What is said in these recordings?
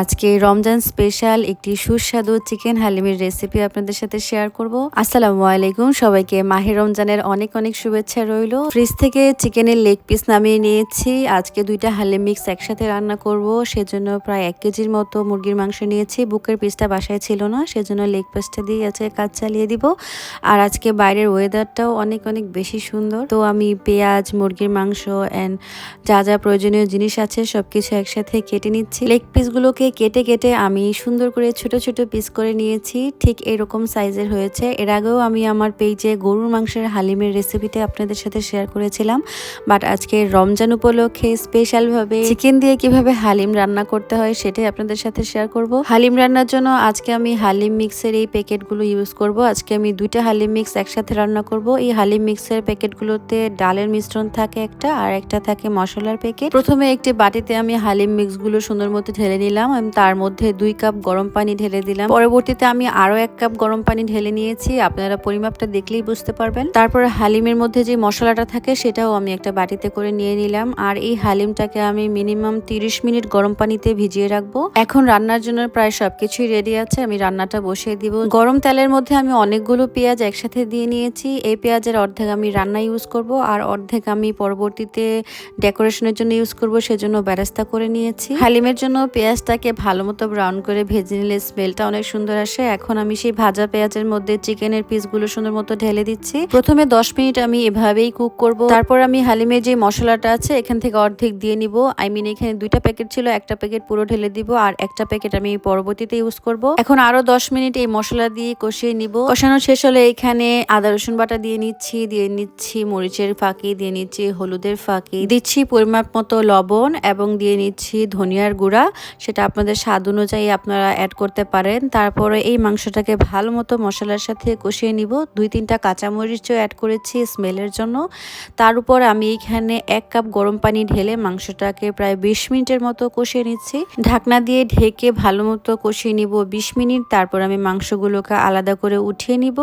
আজকে রমজান স্পেশাল একটি সুস্বাদু চিকেন হালিমের রেসিপি আপনাদের সাথে শেয়ার করব। আসসালামু আলাইকুম। সবাইকে মাহে রমজানের অনেক অনেক শুভেচ্ছা রইল। ফ্রিজ থেকে চিকেনের লেগ পিস নামিয়ে নিয়েছি। আজকে দুইটা হালিম মিক্স একসাথে রান্না করব। সেজন্য প্রায় এক কেজির মতো মুরগির মাংস নিয়েছি। বুকের পিসটা বাসায় ছিল না, সেজন্য লেগ পিসটা দিয়ে আছে কাজ চালিয়ে দিব। আর আজকে বাইরের ওয়েদারটাও অনেক অনেক বেশি সুন্দর। তো আমি পেঁয়াজ, মুরগির মাংস অ্যান্ড যা যা প্রয়োজনীয় জিনিস আছে সব কিছু একসাথে কেটে নিচ্ছি। লেগ পিসগুলোকে কেটে কেটে আমি সুন্দর করে ছোট ছোট পিস করে নিয়েছি। ঠিক এরকম সাইজের হয়েছে। এর আগেও আমি আমার পেজে গরুর মাংসের হালিমের রেসিপিটা আপনাদের সাথে শেয়ার করেছিলাম। বাট আজকে রমজান উপলক্ষে স্পেশালভাবে চিকেন দিয়ে কীভাবে হালিম রান্না করতে হয় সেটাই আপনাদের সাথে শেয়ার করব। হালিম রান্নার জন্য আজকে আমি হালিম মিক্সের এই প্যাকেটগুলো ইউজ করব। আজকে আমি দুইটা হালিম মিক্স একসাথে রান্না করব। এই হালিম মিক্সের প্যাকেটগুলোতে ডালের মিশ্রণ থাকে একটা আর একটা থাকে মশলার প্যাকেট প্রথমে একটি বাটিতে আমি হালিম মিক্সগুলো সুন্দর মতো ঢেলে নিলাম। আমি তার মধ্যে দুই কাপ গরম পানি ঢেলে দিলাম। পরবর্তীতে আমি আরও এক কাপ গরম পানি ঢেলে নিয়েছি। আপনারা পরিমাপটা দেখলেই বুঝতে পারবেন। তারপরে হালিমের মধ্যে যে মশলাটা থাকে, সেটাও আমি একটা বাটিতে করে নিয়ে নিলাম। আর এই হালিমটাকে আমি মিনিমাম তিরিশ মিনিট গরম পানিতে ভিজিয়ে রাখব। এখন রান্নার জন্য প্রায় সবকিছুই রেডি আছে। আমি রান্নাটা বসিয়ে দিব। গরম তেলের মধ্যে আমি অনেকগুলো পেঁয়াজ একসাথে দিয়ে নিয়েছি। এই পেঁয়াজের অর্ধেক আমি রান্না ইউজ করব। আর অর্ধেক আমি পরবর্তীতে ডেকোরেশনের জন্য ইউজ করব, সেজন্য ব্যারেস্তা করে নিয়েছি। হালিমের জন্য পেঁয়াজটাকে ভালো মতো ব্রাউন করে ভেজে নিলে স্মেলটা অনেক সুন্দর আসে। এখন আমি সেই ভাজা পেঁয়াজের মধ্যে চিকেনের পিসগুলো সুন্দর মতো ঢেলে দিচ্ছি। প্রথমে দশ মিনিট আমি এভাবেই কুক করব। তারপর আমি হালিমের যে মশলাটা আছে, এখান থেকে অর্ধেক দিয়ে নিব। আই মিন এখানে দুইটা প্যাকেট ছিল, একটা প্যাকেট পুরো ঢেলে দিব, আর একটা প্যাকেট আমি পরবর্তীতে ইউজ করব। এখন আরও দশ মিনিট এই মশলা দিয়ে কষিয়ে নিব। কষানো শেষ হলে এখানে আদা, রসুন বাটা দিয়ে নিচ্ছি দিয়ে নিচ্ছি মরিচের ফাঁকি, দিয়ে নিচ্ছি হলুদের ফাঁকি। দিচ্ছি পরিমাপ মতো লবণ এবং দিয়ে নিচ্ছি ধনিয়ার গুঁড়া। সেটা আপনাদের স্বাদ অনুযায়ী আপনারা অ্যাড করতে পারেন। তারপরে এই মাংসটাকে ভালো মতো মশলার সাথে কষিয়ে নিব। দুই তিনটা কাঁচামরিচও অ্যাড করেছি স্মেলের জন্য। তার উপর আমি এইখানে এক কাপ গরম পানি ঢেলে মাংসটাকে প্রায় বিশ মিনিটের মতো কষিয়ে নিচ্ছি। ঢাকনা দিয়ে ঢেকে ভালো মতো কষিয়ে নিব বিশ মিনিট। তারপর আমি মাংসগুলোকে আলাদা করে উঠিয়ে নিব।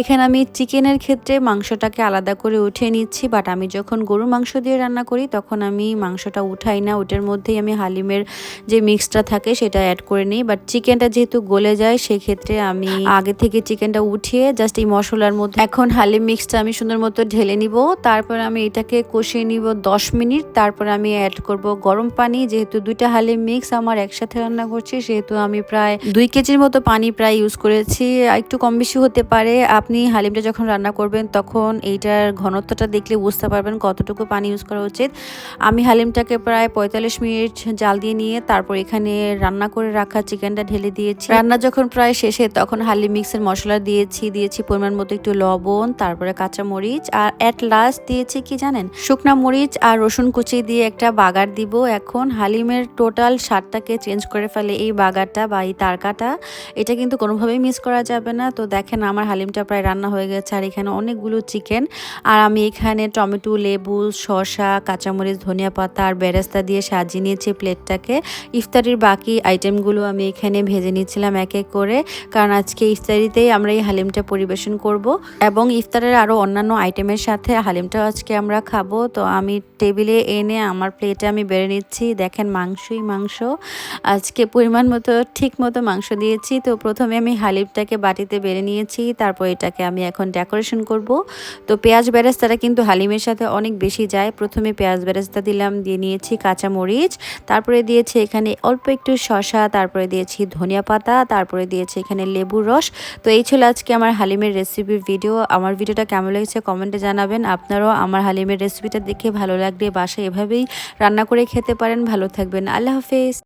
এখানে আমি চিকেনের ক্ষেত্রে মাংসটাকে আলাদা করে উঠিয়ে নিচ্ছি বাট আমি যখন গরু মাংস দিয়ে রান্না করি, তখন আমি মাংসটা উঠাই না। ওটার মধ্যেই আমি হালিমের যে মিক্সটা থাকে সেটা অ্যাড করে নিই বাট চিকেনটা যেহেতু গলে যায়, সেক্ষেত্রে আমি আগে থেকে চিকেনটা উঠিয়ে জাস্ট এই মশলার মধ্যে এখন হালিম মিক্সটা আমি সুন্দর মতো ঢেলে নিব। তারপর আমি এটাকে কষিয়ে নিব দশ মিনিট। তারপর আমি অ্যাড করব গরম পানি। যেহেতু দুইটা হালিম মিক্স আমার একসাথে রান্না করছি, সেহেতু আমি প্রায় দুই কেজির মতো পানি প্রায় ইউজ করেছি। একটু কম বেশি হতে পারে। আপনি হালিমটা যখন রান্না করবেন, তখন এইটার ঘনত্বটা দেখলে বুঝতে পারবেন কতটুকু পানি ইউজ করা উচিত। আমি হালিমটাকে প্রায় পঁয়তাল্লিশ মিনিট জাল দিয়ে নিয়ে তারপর এখানে রান্না করে রাখা চিকেনটা ঢেলে দিয়েছি। রান্না যখন প্রায় শেষে, তখন হালি মিক্সের মশলা দিয়েছি দিয়েছি পরিমাণ মতো একটু লবণ, তারপরে কাঁচা মরিচ, আর অ্যাট লাস্ট দিয়েছি কি জানেন? শুকনা মরিচ আর রসুন কুচি দিয়ে একটা বাগার দিব। এখন হালিমের টোটাল স্বাদটাকে চেঞ্জ করে ফেলে এই বাগারটা বা এই তারকাটা। এটা কিন্তু কোনোভাবেই মিস করা যাবে না। তো দেখেন আমার হালিমটা প্রায় রান্না হয়ে গেছে, আর এখানে অনেকগুলো চিকেন। আর আমি এখানে টমেটো, লেবু, শসা, কাঁচামরিচ, ধনিয়া পাতা আর বেরেস্তা দিয়ে সাজিয়ে নিয়েছি প্লেটটাকে ইফতারির বাকি আইটেমগুলো আমি এখানে ভেজে নিচ্ছিলাম এক এক করে। কারণ আজকে ইফতারিতেই আমরা এই হালিমটা পরিবেশন করব। এবং ইফতারের আরও অন্যান্য আইটেমের সাথে হালিমটা আজকে আমরা খাব। তো আমি টেবিলে এনে আমার প্লেটে আমি বেড়ে নিচ্ছি। দেখেন মাংসই মাংস। আজকে পরিমাণ মতো, ঠিক মতো মাংস দিয়েছি। তো প্রথমে আমি হালিমটাকে বাটিতে বেড়ে নিয়েছি। তারপর এটাকে আমি এখন ডেকোরেশন করব। তো পেঁয়াজ বেরেস্তাটা কিন্তু হালিমের সাথে অনেক বেশি যায়। প্রথমে পেঁয়াজ বেরেস্তা দিলাম, দিয়ে নিয়েছি কাঁচামরিচ। তারপরে দিয়েছি এখানে অল্প একটু শশা তারপরে দিয়েছি ধনিয়া পাতা, তারপরে দিয়েছি এখানে লেবুর রস। তো এই ছিল আজকে আমার হালিমের রেসিপির ভিডিও আমার ভিডিওটা কেমন লেগেছে কমেন্টে জানাবেন। আপনারাও আমার হালিমের রেসিপিটা দেখে ভালো লাগলে বাসায় এভাবেই রান্না করে খেতে পারেন। ভালো থাকবেন। আল্লাহ হাফেজ।